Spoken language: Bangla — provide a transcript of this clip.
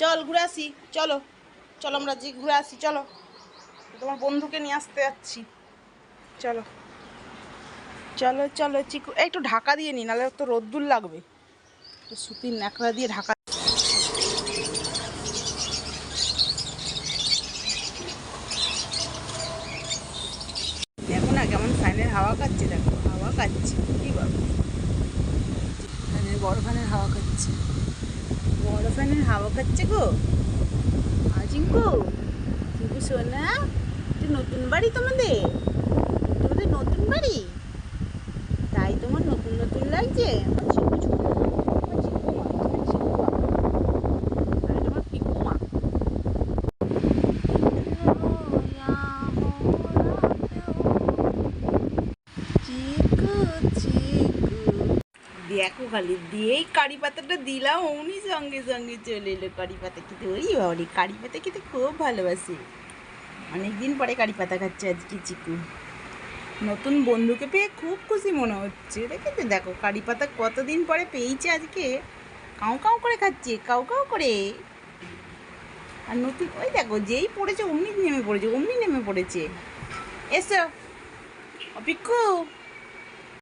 চল ঘুরে আসি, চলো চলো আমরা যে ঘুরে আসি, চলো। তোমার বন্ধুকে নিয়ে আসতে যাচ্ছি। চলো চলো চলো, চিকু একটু ঢাকা দিয়ে নি, নাহলে তো রোদ্দুর লাগবে। সুতির ন্যাকড়া দিয়ে ঢাকা দেখো না কেমন ফ্যানের হাওয়া খাচ্ছে দেখো, হাওয়া খাচ্ছে কি বড় ফ্যানের হাওয়া খাচ্ছে ফ্যানের হাওয়া খাচ্ছে গো। আজিঙ্কু চিঙ্কু সোনা এটা নতুন বাড়ি তোমাদের? তোমাদের নতুন বাড়ি? তাই তোমার নতুন নতুন লাগছে আমার চিকু ছোট, আমার চিকু মা, আমার চিকু মা। আর এটা আমার পিকু মা। চিকু চিকু দেখো খালি দিয়েই কারি পাতাটা দিলাম অমনি সঙ্গে সঙ্গে চলে এলো কারি পাতা খেতে। ওই বাবারি, কারি পাতা খেতে খুব ভালোবাসে। অনেকদিন পরে কারি পাতা খাচ্ছে আজকে চিকু। নতুন বন্ধুকে পেয়ে খুব খুশি মনে হচ্ছে। দেখেছ দেখো, কারি পাতা কতদিন পরে পেয়েছে আজকে। কাউ কাউ করে খাচ্ছে, কাউ কাউ করে। আর নতুন, ওই দেখো, যেই পড়েছে অমনি নেমে পড়েছে, অমনি নেমে পড়েছে। এসো। অপিক্কু